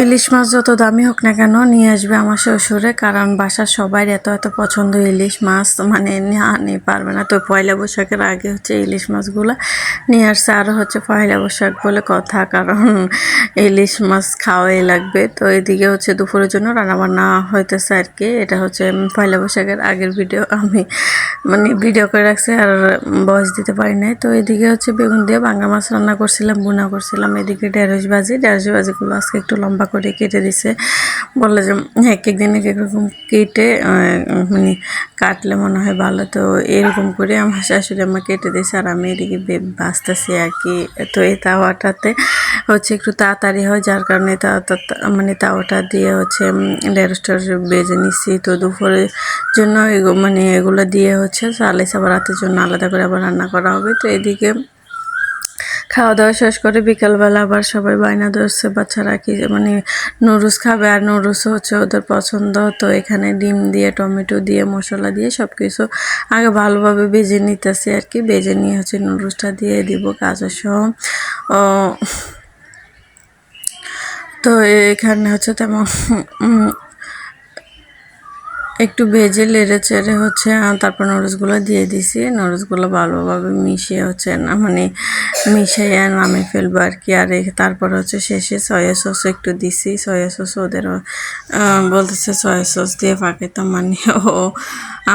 ইলিশ মাছ যত দামি হোক না কেন নিয়ে আসবে আমার শ্বশুরে, কারণ বাসার সবাই এত এত পছন্দ ইলিশ মাছ মানে নিয়ে পারবে না। তো পয়লা বৈশাখের আগে হচ্ছে ইলিশ মাছগুলো নিয়ে আসছে, আর হচ্ছে পয়লা বৈশাখ বলে কথা, কারণ ইলিশ মাছ খাওয়াই লাগবে। তো এদিকে হচ্ছে দুপুরের জন্য রান্নাবান্না হইতেছে আর কি। এটা হচ্ছে পয়লা বৈশাখের আগের ভিডিও আমি মানে ভিডিও করে রাখছি, আর বয়স দিতে পারি নাই। তো এদিকে হচ্ছে বেগুন দিয়ে বাংলা মাছ রান্না করছিলাম বুনা করছিলাম। এদিকে ঢেঁড়স ভাজি, ঢেঁড়স ভাজিগুলো আজকে একটু লম্বা করে কেটে দিছে। বললে যে, এক এক দিন এক এক রকম কেটে মানে কাটলে মনে হয় ভালো। তো এরকম করে আমার শাশুড়ি আমার কেটে দিয়েছে আর আমি এদিকে বাঁচতেছি আর কি। তো এই তাওয়াটাতে হচ্ছে একটু তাড়াতাড়ি হয়, যার কারণে তাওয়াটা মানে তাওয়াটা দিয়ে হচ্ছে ঢেঁড়সটা বেজে নিচ্ছি তো দুপুরের জন্য মানে এগুলো দিয়ে হচ্ছে চালে আবার রাতের জন্য আলাদা করে আবার রান্না করা হবে। তো এদিকে খাওয়া দাওয়া শেষ করে বিকালবেলা আবার সবাই বায়না ধরছে, বাচ্চারা কি মানে নুডলস খাবে আর নুডলস হচ্ছে ওদের পছন্দ। তো এখানে ডিম দিয়ে, টমেটো দিয়ে, মশলা দিয়ে সব কিছু আগে ভালোভাবে ভেজে নিতেছি আর কি। ভেজে নিয়ে হচ্ছে নুডলসটা দিয়ে দিব কাজের সহ তো এখানে হচ্ছে তেমন একটু ভেজে লেড়ে চেড়ে হচ্ছে তারপর নুডলসগুলো দিয়ে দিছি। নুডলসগুলো ভালোভাবে মিশিয়ে হচ্ছে, না মানে মিশিয়ে নামে ফেলব আর কি। আর তারপর হচ্ছে শেষে সয়া সস একটু দিছি। সয়া সস ওদের বলতেছে সয়া সস দিয়ে পাকে তো মানে ও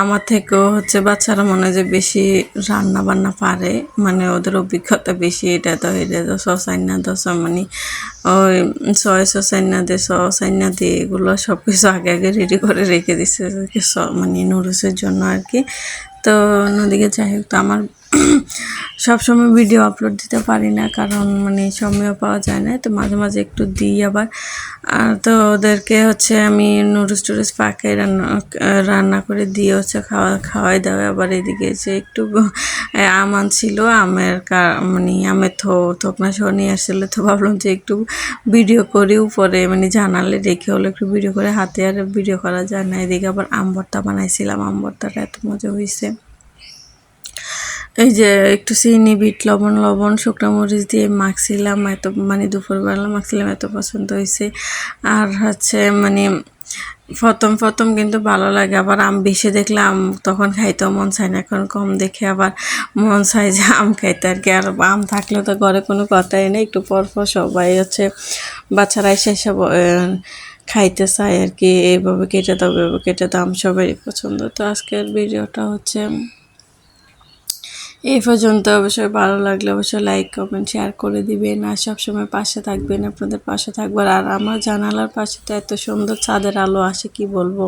আমার থেকেও হচ্ছে বাচ্চারা মনে যে বেশি রান্না বান্না পারে মানে ওদের অভিজ্ঞতা বেশি, এটা তো এটা তো সস আইনা তো মানে ওই সয় সস আইনা দিয়ে সস আইনা দিয়ে এগুলো সব কিছু আগে আগে রেডি করে রেখে দিচ্ছে মানে নুডলসের জন্য আর কি। তো অন্যদিকে যাই হোক, তো আমার সবসময় ভিডিও আপলোড দিতে পারি না, কারণ মানে সময়ও পাওয়া যায় না, তো মাঝে মাঝে একটু দিই আবার। তো ওদেরকে হচ্ছে আমি নুডলস টুডলস পাকে, রান্না রান্না করে দিয়ে হচ্ছে খাওয়া, খাওয়াই দাওয়াই আবার এদিকে এসে একটু আম আনছিল আমের মানে আমের থো, থোকনা সহ নিয়ে আসছিল। তো ভাবলাম যে একটু ভিডিও করি, উপরে মানে জানালে রেখে হলো একটু ভিডিও করে হাতে আর ভিডিও করা যায় না। এদিকে আবার আম ভর্তা বানাইছিলাম, আম ভর্তাটা এত মজা হয়েছে এই যে একটু চিনি, বিট, লবণ লবণ, শুকনো মরিচ দিয়ে মাখছিলাম, এত মানে দুপুরবেলা মাখছিলাম, এত পছন্দ হয়েছে আর হচ্ছে মানে প্রথম প্রথম কিন্তু ভালো লাগে, আবার আম বেশি দেখলে আম তখন খাইতেও মন চায় না, এখন কম দেখে আবার মন চায় যে আম খাইতে আর কি, আর আম থাকলে তো ঘরে কোনো কথাই নেই, একটু পরপর পর সবাই হচ্ছে বাচ্চারা এসে সব খাইতে চায় আর কি, এইভাবে কেটে দাও এভাবে কেটে দাও, আম সবাই পছন্দ। তো আজকের ভিডিওটা হচ্ছে এই পর্যন্ত অবশ্যই ভালো লাগলে অবশ্যই লাইক কমেন্ট শেয়ার করে দিবেন। আর সবসময় পাশে থাকবেন, আপনাদের পাশে থাকবার। আর আমার জানালার পাশে তো এত সুন্দর, ছাদের আলো আসে, কি বলব?